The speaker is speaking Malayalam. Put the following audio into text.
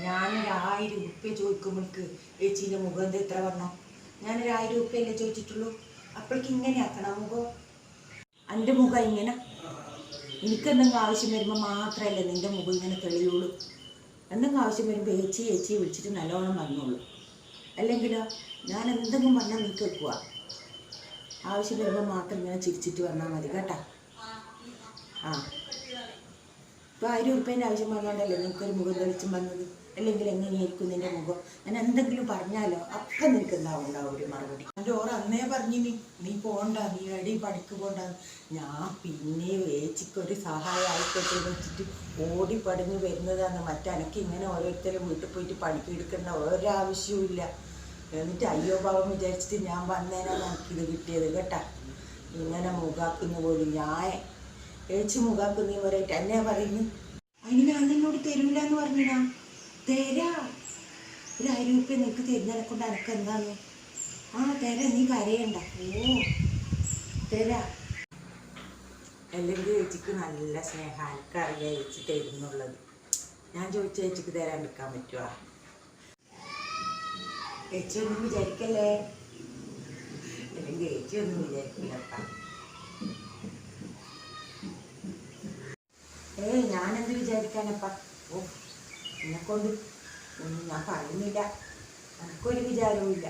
ഞാനൊരു ആയിരം ഉറുപ്പ്യ ചോദിക്കുമ്പോൾക്ക് ചേച്ചീന്റെ മുഖം എന്താ എത്ര പറഞ്ഞോ ഞാനൊരു ആയിരം ഉറുപ്പ്യല്ലേ ചോദിച്ചിട്ടുള്ളൂ? അപ്പോഴേക്ക് ഇങ്ങനെ ആക്കണം മുഖം. എന്റെ മുഖം ഇങ്ങനെ. എനിക്കെന്തെങ്കിലും ആവശ്യം വരുമ്പോൾ മാത്രമല്ലേ നിന്റെ മുഖം ഇങ്ങനെ തെളിയുള്ളൂ. എന്തെങ്കിലും ആവശ്യം വരുമ്പോൾ ഏച്ചി ഏച്ചി വിളിച്ചിട്ട് നല്ലോണം വന്നോളൂ അല്ലെങ്കിൽ ഞാൻ എന്തെങ്കിലും പറഞ്ഞാൽ നീ കേൾക്കുക ആവശ്യം വരുമ്പോൾ മാത്രം ഇങ്ങനെ ചിരിച്ചിട്ട് വന്നാൽ മതി കേട്ടാ. ആ. ഇപ്പോൾ ആയിരം ഉറുപ്പ്യന്റെ ആവശ്യം വന്നുകൊണ്ടല്ലേ നിനക്കൊരു മുഖം തെളിച്ചും വന്നത്? അല്ലെങ്കിൽ എങ്ങനെയായിരിക്കും നിന്റെ മുഖം? ഞാൻ എന്തെങ്കിലും പറഞ്ഞാലോ? അപ്പം നിനക്ക് എന്താവും? ഉണ്ടാവും ഒരു മറുപടി. എന്റെ ഓർ അന്നേ പറഞ്ഞു നീ. നീ പോണ്ട. നീ എവിടെ പണിക്ക് പോണ്ട. ഞാൻ പിന്നെ ഏച്ചിക്കൊരു സഹായം ആയിക്കോട്ടെ എന്ന് വെച്ചിട്ട് ഓടി പടഞ്ഞു വരുന്നതാണ്. മറ്റനക്ക് ഇങ്ങനെ ഓരോരുത്തരും വീട്ടിൽ പോയിട്ട് പണിക്ക് എടുക്കേണ്ട ഒരാവശ്യവും ഇല്ല. എന്നിട്ട് അയ്യോ പാവം വിചാരിച്ചിട്ട് ഞാൻ വന്നേനാ നമുക്കിത് കിട്ടിയത്. കേട്ടാ? ഇങ്ങനെ മുഖാക്കുന്ന പോലും. ഞാൻ ഏച്ചി നീ ഒരേറ്റ് എന്നെ പറയുന്നു. അതിന് ഞാൻ നിന്നോട് തരൂല എന്ന് പറഞ്ഞിടാം. തരാ. ഒരു ആയിരം രൂപ നിനക്ക് തരുന്നതിനെ കൊണ്ട് അനക്ക് എന്താന്ന്? ആ തര നീ കരയണ്ട. ഓ തരാ. അല്ലെങ്കിൽ ചേച്ചിക്ക് നല്ല സ്നേഹം എനിക്കറിയാം ചേച്ചി തരുന്നുള്ളത്. ഞാൻ ചോദിച്ച ചേച്ചിക്ക് തരാൻ നിൽക്കാൻ പറ്റുമോ ചേച്ചി ഒന്നും വിചാരിക്കല്ലേ? അല്ലെങ്കിൽ ചേച്ചി ഒന്നും വിചാരിക്കില്ലപ്പാ ഏയ് ഞാനെന്ത് വിചാരിക്കാനപ്പാ? ഓ എന്നെക്കൊണ്ട് ഒന്നും ഞാൻ പറയുന്നില്ല. എനിക്കൊരു വിചാരവും ഇല്ല